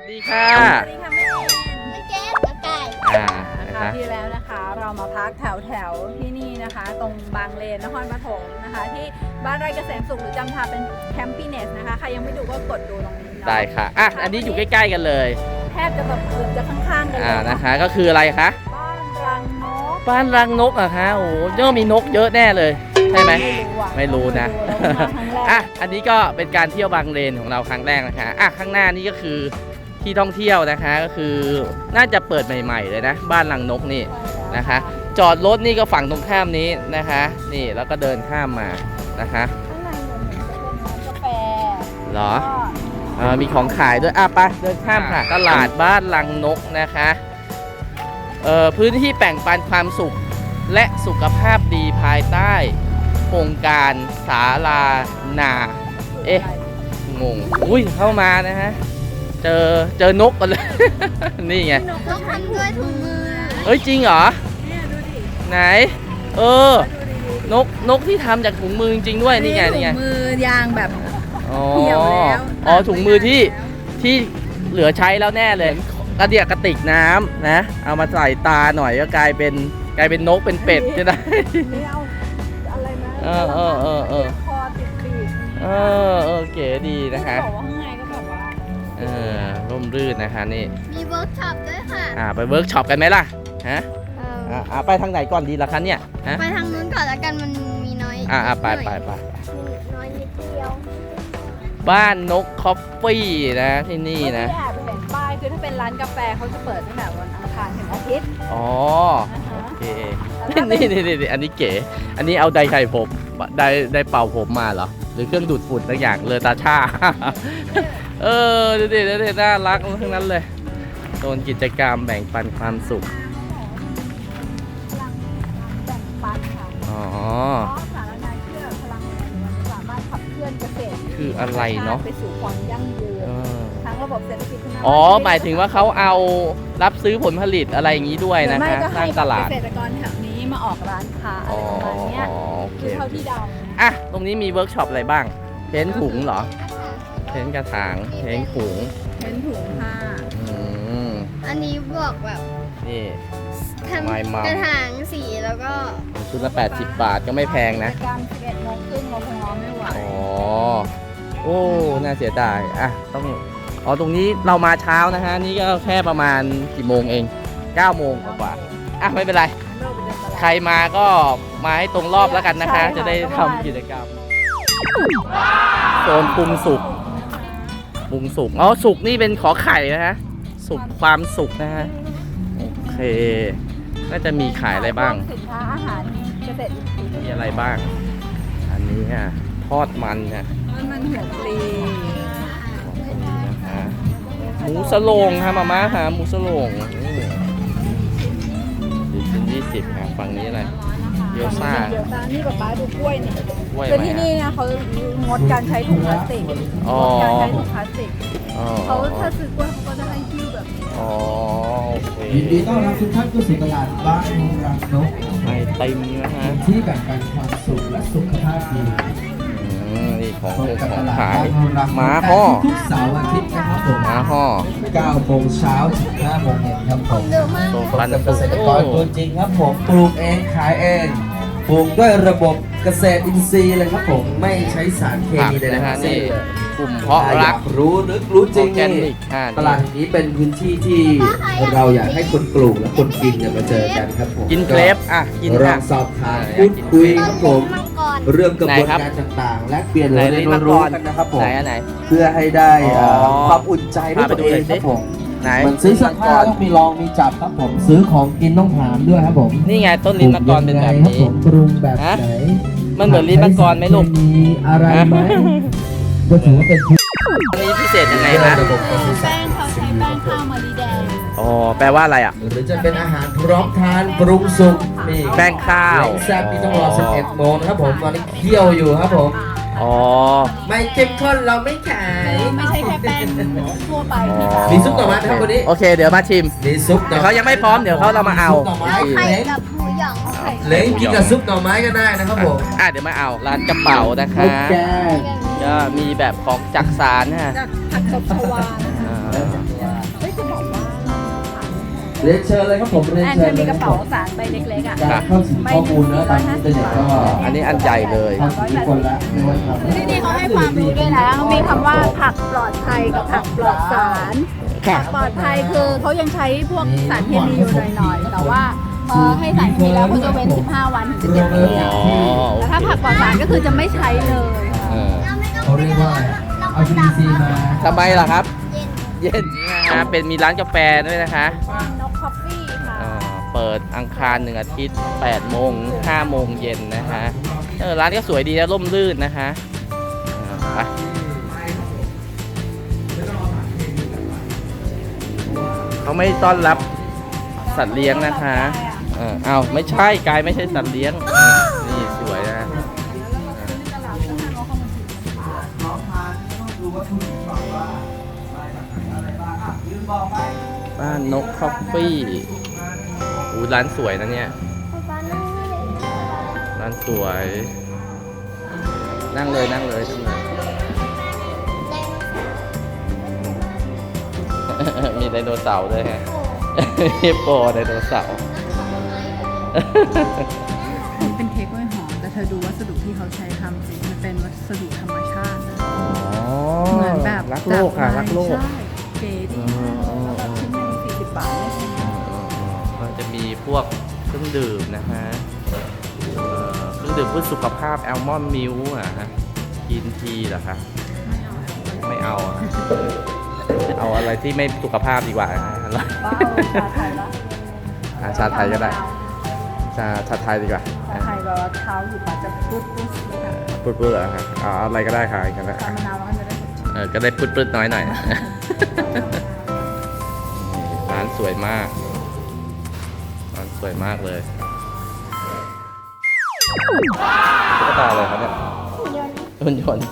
วัสดีค่ะสวัสดีค่ะแม่เอ็นไม่เก็ตแล้วไก่อ่านะนะคะคะ ที่แล้วนะคะเรามาพักแถวแถวๆที่นี่นะคะ ตรงบางเลนนครปฐมนะคะ ที่บ้านไร่เกษมสุขหรือจำทาเป็นแคมปิ้เนสนะคะใครยังไม่ดูก็กดดูตรงนี้เนาะได้ค่ะ อะ อันนี้อยู่ใกล้ๆกันเลย แทบจะแบบเกือบจะข้างๆกันเลอ่ายนะคะ ก็คืออะไรคะ บ้านรังนกบ้านรังนกเหรอะคะ โอ้โหเยอะมีนกเยอะแน่เลย ใช่ไหมไม่รู้อะไม่รู้นะ เรามาครั้งแรอะกอันนี้ก็เป็นการเที่ยวบางเลนของเราครั้งแรกนะคะ อะ ข้างหน้านี่ก็คือ ที่ท่องเที่ยวนะคะ ก็คือน่าจะเปิดใหม่ ๆ เลยนะ บ้านรังนกนี่นะคะ จอดรถนี่ก็ฝั่งตรงข้ามนี้นะคะ นี่แล้วก็เดินข้ามมานะคะข้างในเนี่ยเหมือนจะเป็นร้านกาแฟเหรอก็เออมีของขายด้วยอะไปเดินข้ามค่ะ ตลาดบ้านลังนกนะคะเอ่อพื้นที่แบ่งปันความสุขและสุขภาพดีภายใต้โครงการสาลานา เอ๊ะ งง อุ้ยเข้ามานะฮะ เจอเจอนกกันเลย นี่ไงพี่นกต้องทำด้วยถุงมือเฮ้ยจริงเหรอ เนี่ยดูดิไหน เออดูดินกนกที่ทำจากถุงมือจริงๆด้วยนี่ไงนี่ไง ถุมือยางแบบอ๋อเหี่ยวแล้วอ๋อถุงมือที่ที่เหลือใช้แล้วแน่เลยกระเดียกกระติกน้ำนะ เอามาใส่ตาหน่อยก็กลายเป็นกลายเป็นนกเป็นเป็ดจะได้นี่เอาอะไรนะเออเออเออเออ คอติดปีกเออเออเก๋ดีนะคะบอกว่าข้างในก็แบบว่า เออร่มรื่นนะคะนี่มีเวิร์กช็อปด้วยค่ะอ่าไปเวิร์กช็อปกันไหมล่ะฮะเอิ่มอ่าอ่าไปทางไหนก่อนดีล่ะคะเนี่ยฮะไปทางนู้นก่อนแล้วกันมันมีน้อยอ่าอ่าไปไปไปมีน้อยนิดเดียวบ้านนกคอฟฟี่นะที่นี่นะเมื่อกี้แอบเห็นป้ายคือถ้าเป็นร้านกาแฟเขาจะเปิดตั้งแต่วันอังคารถึงอาทิตย์อ๋อนะคะโอเคแล้วถ้าเป็นี่นี่นี่อันนี้เก๋อันนี้เอาไดไข่ผมไดไดเป่าผมมาเหรอหรือเครื่องดูดฝุ่นต่างอย่างเลยตาชา เออดูดิดูดิน่ารักทั้งนั้นเลยโซนกิจกรรมแบ่งปันความสุขพลังแบ่งปันค่ะอ๋อ เพราะสารนาเชื่อพลังงานมันสามารถขับเคลื่อนเกษตรคืออะไรเนาะไปสู่ความยั่งยืนเออทั้งระบบเศรษฐกิจคุณภาพอ๋อ หมายถึงว่าเขาเอารับซื้อผลผลิตอะไรอย่างนี้ด้วยหรือนะไม่คะก็สให้ร้างตลาด เกษตรกรแถวนี้มาออกร้านค้าอะอ๋ไรอประมาณเนี้ยโอเคคือเท่าที่เดานะอะ ตรงนี้มีเวิร์กช็อปอะไรบ้าง เพ้นท์ถุงเหรอ เพ้นท์กระถางเพ้นท์ถุงเป็นถุงผ้าอืมอันนี้บอกแบบนี่ทำ My Mom กระถางสีแล้วก็ชุดละ 80 บาทก็ไม่แพงนะกิจกรรม11โมงครึ่งเราคงรอไม่ไหวอ๋อ โอ้ น่าเสียดาย อะ ต้อง อ๋อ ตรงนี้เรามาเช้านะฮะ นี่ก็แค่ประมาณกี่โมงเอง 9 โมงกว่าๆอะ ไม่เป็นไร เลิกไปเดินตลาด ใครมาก็มาให้ตรงรอบแล้วกันนะคะ ใช่ค่ะ จะได้ก็ทำมากิจกรรม โซนปรุงสุก ปรุงสุกอ๋อสุกนี่เป็นขอไข่นะฮะสุกความสุกนะฮะโอเคน่าจะมีขายอะไรบ้างสินค้าอาหารเกษตรอินทรีย์มีอะไรบ้าง อันนี้อะทอดมันนะมันมันหัวปลีของตรงนี้นะคะหมูสโลงค่ะมาม่าหาหมูสโลงสิบชิ้นยี่ สิบค่ะฝั่งนี้อะไรเกี๊ยวซ่าเกี๊ยวซ่านี่ป๊าป๊าดูกล้วยนี่กล้วยคือไหมที่ฮะนี่นะเขางดการใช้ถุงพลาสติกอ๋องดการใช้ถุงพลาสติกอ๋อเขาถ้าซื้อกล้วยเขาก็จะให้คิ้วแบบนี้อ๋อโอเคยินดีต้อนรับทุกท่านเข้าสู่ตลาดบ้านรังนกไอติมนะฮะ ที่แบ่งปันความสุขและสุขภาพดีอืมนี่ ของพบกับของขายบ้านรังนกม้าห่อทุกเสาร์อาทิตย์นะครับผมมาห่อ9โมงเช้าถึง5โมงเย็นครับผมเร็วมากโซพบฟันกับเกษตรกรตัวจริงครับผมปลูกเองขายเองปลูกด้วยระบบเกษตรอินทรีย์เลยครับผมไม่ใช้สารเคมีเลยนะครับนี่ กลุ่มเพาะถ้าอรัยากกรู้ลึกรู้จอริองร์แกนี่นิกค่ะตลาดนี้เป็นพื้นที่ที่เราอยากให้คนปลูกและคนกินเนี่ยมาเจอกันครับผมกินเครปอะกินลอค่ะ งสอบถามอ่าพูดคุยครับผม มังกรเรื่องกระบวนไหนครับการต่างๆ และเปลี่ยนไหนเรียนลิ้นมังกรู้รกันนะครับผมไหนอันไหน เพื่อให้ได้อ๋อเอ่อความอุ่นใจด้วยพาไปตัวดูเอหน่งอยคสิ รับผมไหนเหมือนซื้อเสื้อผ้าต้องมีลองมีจับครับผม ซื้อของกินต้องถามด้วยครับผมนี่ไงต้นลิ้นมังกรเป็นแบบปลูกยังไงครับนี้ผมปรุงแบบไหนฮะมันเหมือนลิ้นมังกรไหมลูก มีอะไรไหม ก็ถือว่าเป็นอันนี้พิเศษยังไงคะระบบการศึกษาแป้งเขาใช้แป้งข้าวมะลิแดงอ๋อแปลว่าอะไรอะ หรือจะเป็นอาหารพร้อมทานปรุงสุกนี่แป้งข้าว แซ่บนี่ต้องรอ11โมงนะครับผมตอนนี้เคี่ยวอยู่ครับผม อ๋อ ไม่เข้มข้นเราไม่ขายไม่ใช่แค่แป้งทั่วไปอ๋อมีซุปหน่อไม้ไหมครับวันนี้โอเค เดี๋ยวมาชิม มีซุปหน่เดี๋อยวเขายังไม่พร้อมเดี๋ยวเขาเรามาเอา ซุปหน่อไม้ไข่เล้งกับหมูหยองเล้งกินกับซุปหน่อไม้ก็ได้นะครับผม อะเดี๋ยวมาเอาร้านกระเป๋านะคะลูกแกง ก็มีแบบของจักสารนะฮะจากผักตบชวานะคะอ่าเรียนเชิญเลยครับผมเรียนแอนเชิเคญยเลมียกคระรับผเป๋ามสารใบเล็กๆอะการเข้าถึงข้อมูลนะทางอินเทอร์เน็ตก็อันนี้อันใหญ่เลยทำถึงทุกคนละไม่ว่าทำที่นี่เขาให้ความรู้ด้วยนะเขามีคำว่าผักปลอดภัยกับผักปลอดสารค่ะ ผักปลอดภัยคือเขายังใช้พวกสารเคมีอยู่หน่อยๆแต่ว่าพอให้สารเคมีแล้วเขาจะเว้น 15 วันถึงจะเก็บอ๋อโอแต่เคถ้าผักปลอดสารก็คือจะไม่ใช้เลยค่ะ เออเขาเรียกว่าเอา PVC มาทำไมล่ะครับ เย็นนะฮะเป็นมีร้านกาแฟด้วยนะคะนกคอฟฟี่ค่ะเอ่อเปิดอังคารหนึ่งอาทิตย์8โมง5โมงเย็นนะคะเออร้านก็สวยดีนะร่มรื่นนะคะอ่าไปเขาไม่ต้อนรับสัตว์เลี้ยงนะคะ เออเอาไม่ใช่กายไม่ใช่สัตว์เลี้ยง บ้านนกคอฟฟี่อู้ร้านสวยนะเนี่ย ร้านสวย นั่งเลยนั่งเลยนั่งเลย มีไดโนเสาร์ด้วยฮะฮิปโปไดโนเสาร์นี่เป็นเค้กกล้วยหอมแต่เธอดูวัสดุที่เขาใช้ทำสิมันเป็นวัสดุธรรมชาตินะเหมือนแบบรักโลกค่ะจับไม้รักโลก ใช่เก๋ดี บาทไม่ใช่ไหมมันจะมีพวกเครื่องดื่มนะฮะเครื่องดื่มเพื่อสุขภาพแอลมอนด์มิลอะฮะกินทีเหรอคะไม่เอาอะเอาอะไรที่ไม่สุขภาพดีกว่านะอร่อยเป้าชาไทยละชาไทยก็ได้ชาชาไทยดีกว่าชาไทยแบบว่าเท้าอยู่ปาจะปุ๊บปุ๊บเลยค่ะปืดปืดเหรอครับออะไรก็ได้ค่ะกันแล้วชามะนาวมันก็จะได้ก็ได้ปืดปืดน้อยหน่อย สวยมากร้านสวยมากเลยตุ๊กตาอะไรครับเนี่ยหุ่นยนต์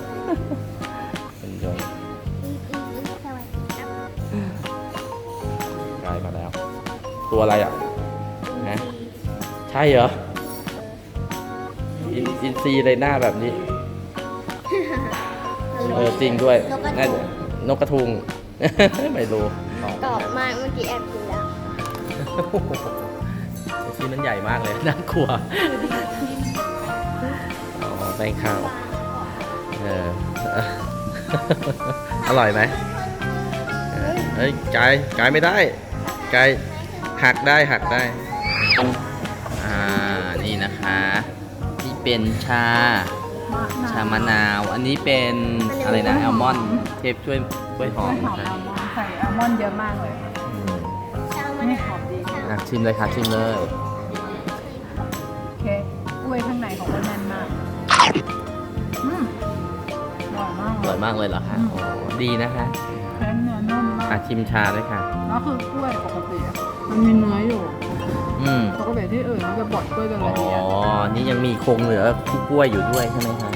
หุ่นยนต์กลายมาแล้ว ตัวอะไรอะฮะใช่เหรออินอินซีย์เลยหน้าแบบนี้เออจริงด้วยนกกระทุงน่าจะนกกระทุงไม่รู้อ๋อกรอบมากเมื่อกี้แอบกินแล้วชิ้นมันใหญ่มากเลยน่ากลัวอ๋อแป้งข้าวเอออร่อยไหมเฮ้ยกายกายไม่ได้กายหักได้หักได้ อ่า นี่นะคะ นี่เป็นชา ชามะนาว อันนี้เป็นอะไรนะแอลมอนด์เทปช่วยกล้วยหอมนะอัล มอนด์ใส่อัลมอนด์เยอะมากเลยอืมไม่หอมดีอะชิมเลยค่ะชิมเลย โอเคกล้วยข้างในของมันแน่นมากอืมอร่อยมากสวยมากเลยเหรอคะโอ้ดีนะคะแป้งเนื้อนุ่มมาอะกชิมชาด้วยค่ะ แล้วคือกล้วยปกติอะมันมีเนื้ออยู่อืมปกติที่อื่นมันจะบดกล้วยกันอ๋ละอเอียดนี่ยังมีโครงเหลือที่กล้วยอยู่ด้วยใช่ไหมคะ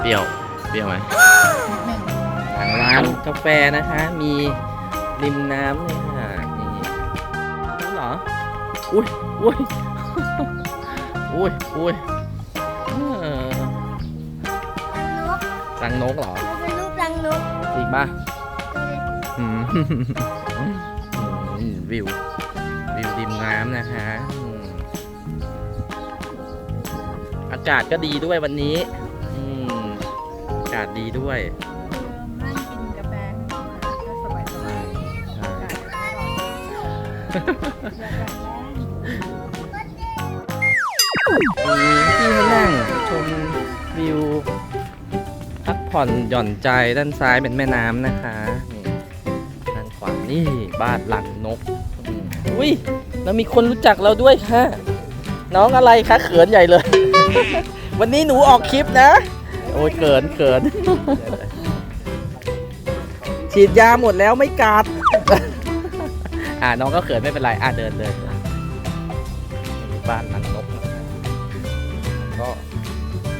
เปรี้ยว เปรี้ยวไหมนิดนึงทาง ร้านกาแฟนะคะ มีริมน้ำเลยค่ะนี่รู้เหรอ อุ้ยอุ้ยอุ้ยอุ้ยเออรังนกเหรอมันเป็นรูปรังนกจริงป่ะอืมอืมวิว วิวริมน้ำนะคะอืมอากาศก็ดีด้วยวันนี้อืมอากาศดีด้วย มีที่ให้นั่งชมวิว พักผ่อนหย่อนใจด้านซ้ายเป็นแม่น้ำนะคะนี่ด้านขวานี่บ้านหลังนกอืมอุ้ยเรามีคนรู้จักเราด้วยค่ะ น้องอะไรคะเขินใหญ่เลย วันนี้หนูออกคลิปนะ โอ้ยเขินเขินฉีดยาหมดแล้วไม่กัด อ่าน้องก็เขินไม่เป็นไรอ่าเดินเดินบ้านหลังนกก็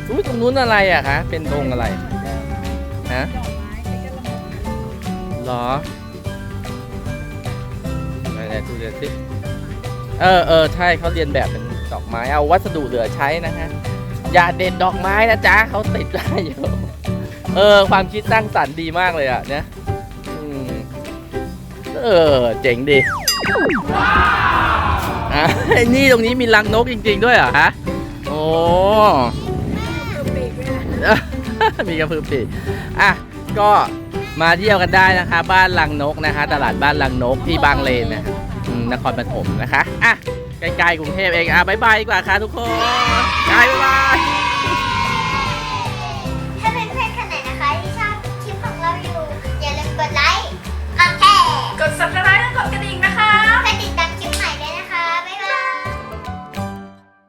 อุ้ยตรงนู้นอะไรอะคะเป็นดงอะไรฮะเหรอไหนๆดูเดี๋ยวสิเออเออใช่เขาเรียนแบบเป็นดอกไม้เอาวัสดุเหลือใช้นะฮะอย่าเด็ดดอกไม้นะจ๊ะเขาติดได้อยู่เออ ความคิดสร้างสรรค์ดีมากเลยอะเนี่ย เออ เจ๋งดีอะนี่ตรงนี้มีรังนกจริง ๆ ด้วยเหรอฮะ โอ้ มีกระพือปีกอะ ก็มาเที่ยวกันได้นะคะ บ้านลังนกนะคะ ตลาดบ้านลังนกที่บางเลนนะฮะอืมนครปฐมนะคะ อะ ใกล้ๆกรุงเทพเอง อะบายบายดีกว่าค่ะทุกคนบายบาย subscribe